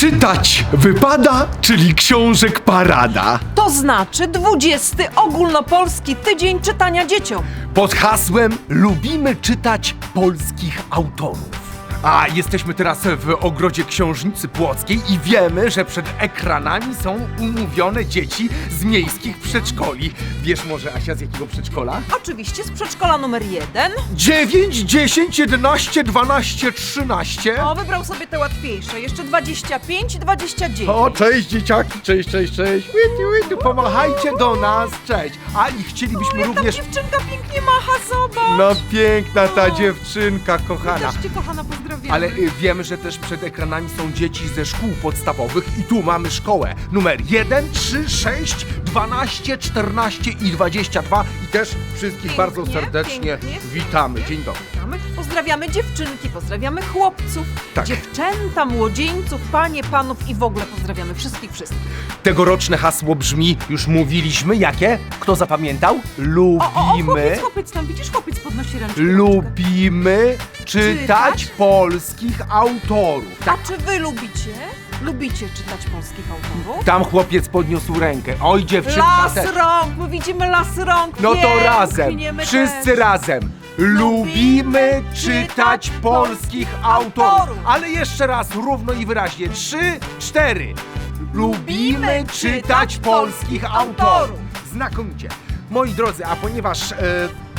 Czytać wypada, czyli książek parada. To znaczy 20 ogólnopolski tydzień czytania dzieciom. Pod hasłem Lubimy czytać polskich autorów. A jesteśmy teraz w ogrodzie Książnicy Płockiej i wiemy, że przed ekranami są umówione dzieci z miejskich przedszkoli. Wiesz może, Asia, z jakiego przedszkola? Oczywiście z przedszkola numer 1. 9, 10, 11, 12, 13. O, wybrał sobie te łatwiejsze. Jeszcze 25 i 29. O, cześć dzieciaki, cześć, cześć, cześć. Łyty, łyty, pomachajcie do nas, cześć. A i chcielibyśmy Jak również... ta dziewczynka pięknie macha, zobacz. No piękna ta dziewczynka, kochana. Też cię kochana pozdrawiamy. Ale y, wiemy, że też przed ekranami są dzieci ze szkół podstawowych i tu mamy szkołę numer 1, 3, 6, 12, 14 i 22 i też wszystkich bardzo serdecznie pięknie, witamy. Dzień dobry. Pozdrawiamy. Pozdrawiamy dziewczynki, pozdrawiamy chłopców, Tak. dziewczęta, młodzieńców, panie, panów i w ogóle pozdrawiamy wszystkich, wszystkich. Tegoroczne hasło brzmi, już mówiliśmy, jakie? Kto zapamiętał? O, o, o, Lubimy, chłopiec, chłopiec, tam widzisz, chłopiec podnosi ręczkę. lubimy czytać Czytać? polskich autorów. A czy wy lubicie? Lubicie czytać polskich autorów? Tam chłopiec podniósł rękę. Oj, dziewczynka Las też. rąk, my widzimy las rąk. No to pięknie, razem, my wszyscy też. razem. Lubimy czytać polskich autorów. Ale jeszcze raz, równo i wyraźnie. Trzy, cztery. Lubimy czytać polskich autorów. Znakomicie. Moi drodzy, a ponieważ e,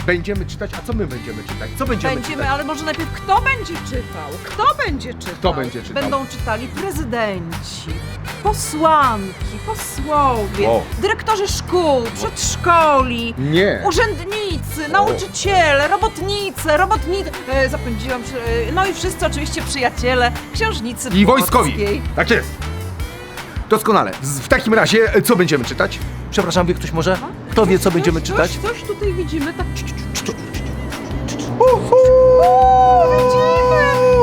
będziemy czytać, a co my będziemy czytać? Co będziemy, Będziemy, czytać? ale może najpierw kto będzie czytał? Kto będzie czytał? Kto będzie czytał? Będą czytali prezydenci, posłanki, posłowie, O. dyrektorzy szkół, przedszkoli, Nie. urzędnicy, nauczyciele, robotnice, robotnicy, e, zapędziłam się, e, no i wszyscy oczywiście przyjaciele księżnicy I wojskowi. Płockiej. Tak jest. Doskonale. Z- W takim razie, e, co będziemy czytać? Przepraszam, wie ktoś może? Kto wie, co będziemy czytać? Coś, coś tutaj widzimy, tak Uhu!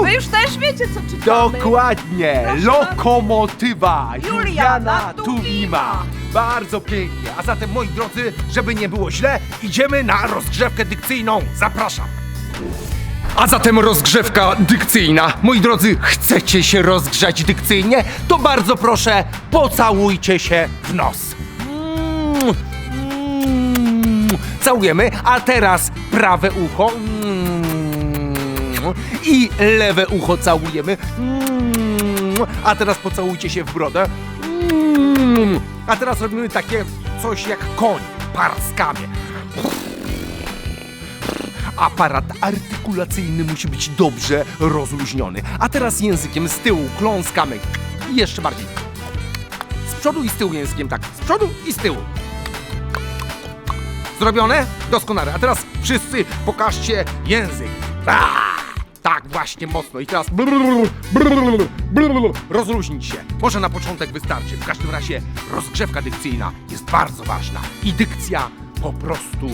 Wy już też wiecie, co czytamy. Dokładnie! Proszę Lokomotywa Juliana Juliana Tuwima. Tuwima. Bardzo pięknie. A zatem, moi drodzy, żeby nie było źle, idziemy na rozgrzewkę dykcyjną. Zapraszam. A zatem rozgrzewka dykcyjna. Moi drodzy, chcecie się rozgrzać dykcyjnie? To bardzo proszę, pocałujcie się w nos. Całujemy, a teraz prawe ucho. I lewe ucho całujemy. A teraz pocałujcie się w brodę. A teraz robimy takie coś jak koń. Parskamy. Aparat artykulacyjny musi być dobrze rozluźniony. A teraz językiem z tyłu kląskamy. Jeszcze bardziej. Z przodu i z tyłu językiem, tak. Z przodu i z tyłu. Zrobione? Doskonale. A teraz wszyscy pokażcie język. Aaa! Tak, właśnie, mocno. I teraz rozluźnić się. Może na początek wystarczy. W każdym razie rozgrzewka dykcyjna jest bardzo ważna. I dykcja po prostu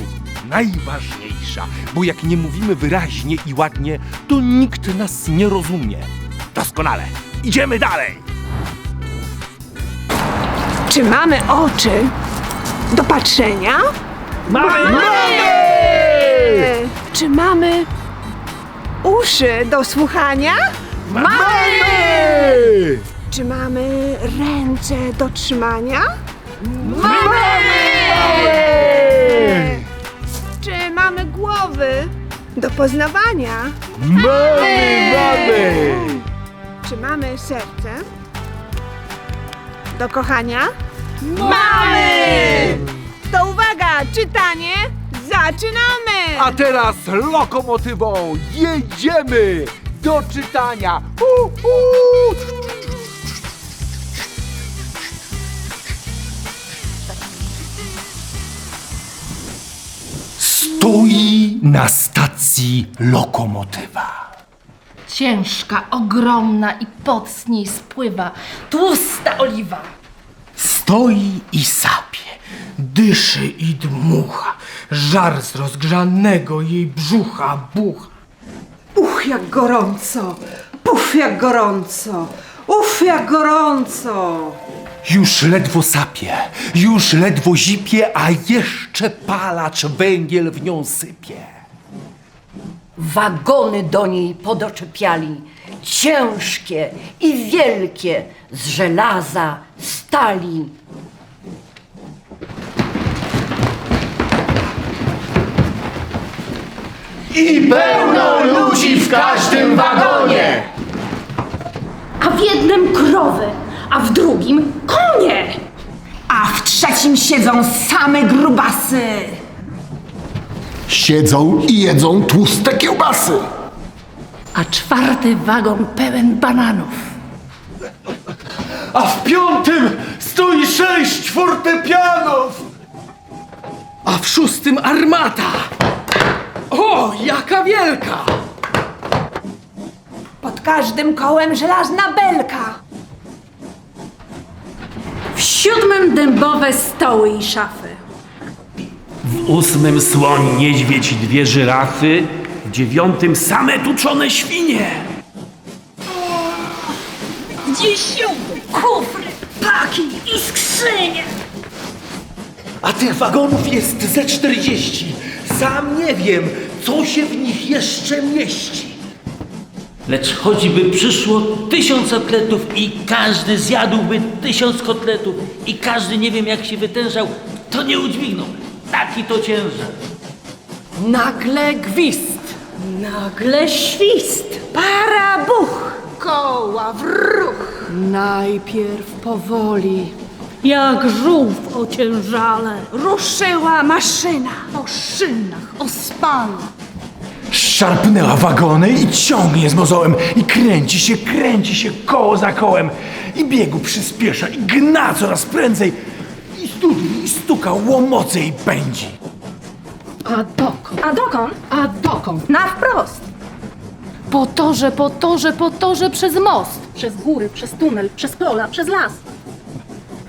najważniejsza. Bo jak nie mówimy wyraźnie i ładnie, to nikt nas nie rozumie. Doskonale. Idziemy dalej. Czy mamy oczy do patrzenia? Mamy! E, Czy mamy uszy do słuchania? Mamy! Czy mamy ręce do trzymania? Czy mamy głowy do poznawania? Mamy! Mamy! Czy mamy serce do kochania? Mamy! To uwaga, czytanie, zaczynamy! A teraz lokomotywą jedziemy do czytania. Uh, uh. Stoi na stacji lokomotywa. Ciężka, ogromna i pot z niej spływa tłusta oliwa. Stoi i sapie, dyszy i dmucha, żar z rozgrzanego jej brzucha bucha. Uch, jak gorąco! Puf, jak gorąco! Uf, jak gorąco! Już ledwo sapie, już ledwo zipie, a jeszcze palacz węgiel w nią sypie. Wagony do niej podoczepiali ciężkie i wielkie, z żelaza, stali. I pełno ludzi w każdym wagonie! A w jednym krowy, a w drugim konie. A w trzecim siedzą same grubasy. Siedzą i jedzą tłuste kiełbasy. A czwarty wagon pełen bananów. A w piątym stoi sześć fortepianów! A w szóstym armata. O, jaka wielka! Pod każdym kołem żelazna belka. W siódmym dębowe stoły i szafy. W ósmym słoń, niedźwiedź i dwie żyrafy. Dziewiątym same tuczone świnie. W dziesiątym kufry, paki i skrzynie. A tych wagonów jest ze 40. Sam nie wiem, co się w nich jeszcze mieści. Lecz choćby przyszło tysiąc kotletów i każdy zjadłby tysiąc kotletów i każdy nie wiem jak się wytężał, to nie udźwignął. Taki to ciężar. Nagle gwizd. Nagle świst. Para buch. Koła w ruch. Najpierw powoli. Jak żółw ociężale. Ruszyła maszyna. O szynach, o spanu. Szarpnęła wagony i ciągnie z mozołem i kręci się, kręci się koło za kołem i biegu przyspiesza i gna coraz prędzej i studi i stuka, łomoce i pędzi. A dokąd? A dokąd? A dokąd? Na wprost. Po torze, po torze, po torze, przez most. Przez góry, przez tunel, przez pola, przez las.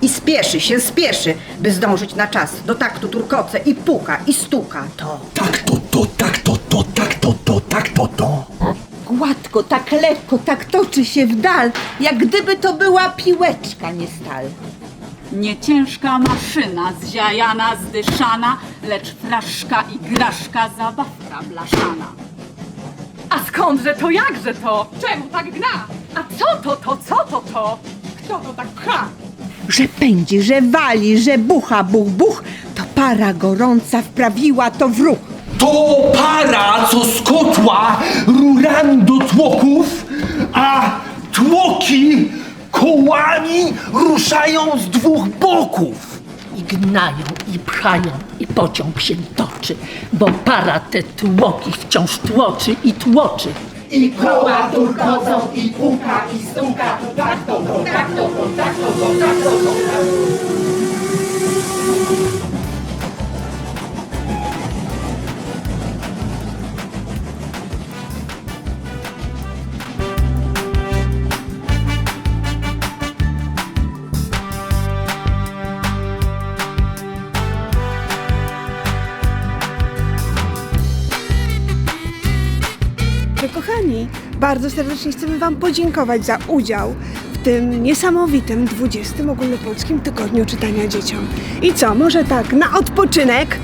I spieszy się, spieszy, by zdążyć na czas. Do taktu turkoce i puka, i stuka. To Tak to, to, tak to, to, tak to, to, tak to, to. gładko, tak lekko, tak toczy się w dal, jak gdyby to była piłeczka, nie stal. Nie ciężka maszyna, zziajana, zdyszana, lecz fraszka i graszka, zabawka blaszana. A skądże to, jakże to? Czemu tak gna? A co to, to, co to, to? Kto to tak pcha? Że pędzi, że wali, że bucha, buch, buch, to para gorąca wprawiła to w ruch. To para, co z kotła rurami do tłoków, a tłoki kołami ruszają z dwóch boków. I gnają, i pchają, i pociąg się toczy, bo para te tłoki wciąż tłoczy i tłoczy. I koła turkocą, i puka, i stuka, to tak to, to tak to, to tak to, to tak to, bardzo serdecznie chcemy Wam podziękować za udział w tym niesamowitym 20. ogólnopolskim tygodniu czytania dzieciom. I co, może tak, na odpoczynek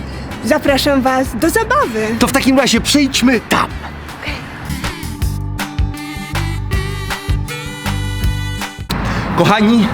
zapraszam Was do zabawy. To w takim razie przejdźmy tam. Kochani,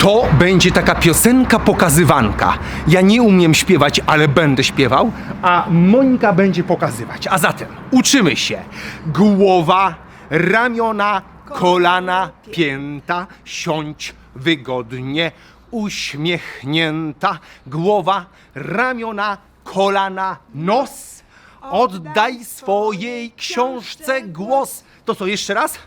to będzie taka piosenka pokazywanka. Ja nie umiem śpiewać, ale będę śpiewał, a Monika będzie pokazywać. A zatem uczymy się. Głowa, ramiona, kolana, pięta, siądź wygodnie, uśmiechnięta. Głowa, ramiona, kolana, nos. Oddaj swojej książce głos. To co, jeszcze raz?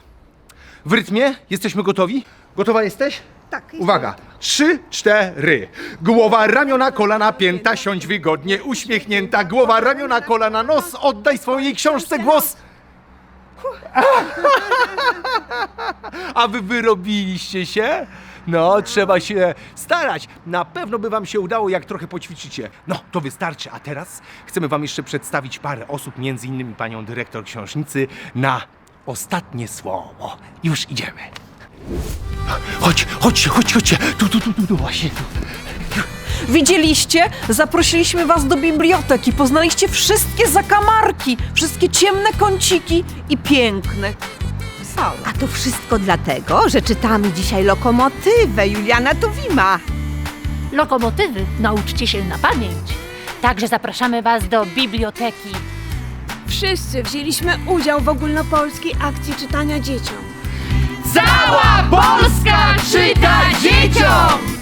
W rytmie? Jesteśmy gotowi? Gotowa jesteś? Tak, Uwaga. Trzy, cztery. Głowa, ramiona, kolana, pięta, siądź wygodnie, uśmiechnięta. Głowa, ramiona, kolana, nos. Oddaj swojej książce głos. A wy wyrobiliście się? No, trzeba się starać. Na pewno by wam się udało, jak trochę poćwiczycie. No, to wystarczy. A teraz chcemy wam jeszcze przedstawić parę osób, między innymi panią dyrektor książnicy, na ostatnie słowo. Już idziemy. Chodź, chodźcie, chodźcie, chodźcie. Tu, tu, tu, tu, tu właśnie tu. Widzieliście? Zaprosiliśmy was do biblioteki, poznaliście wszystkie zakamarki, wszystkie ciemne kąciki i piękne sale. A to wszystko dlatego, że czytamy dzisiaj lokomotywę Juliana Tuwima. Lokomotywy nauczcie się na pamięć. Także zapraszamy Was do biblioteki. Wszyscy wzięliśmy udział w ogólnopolskiej akcji czytania dzieciom. Cała Polska czyta dzieciom!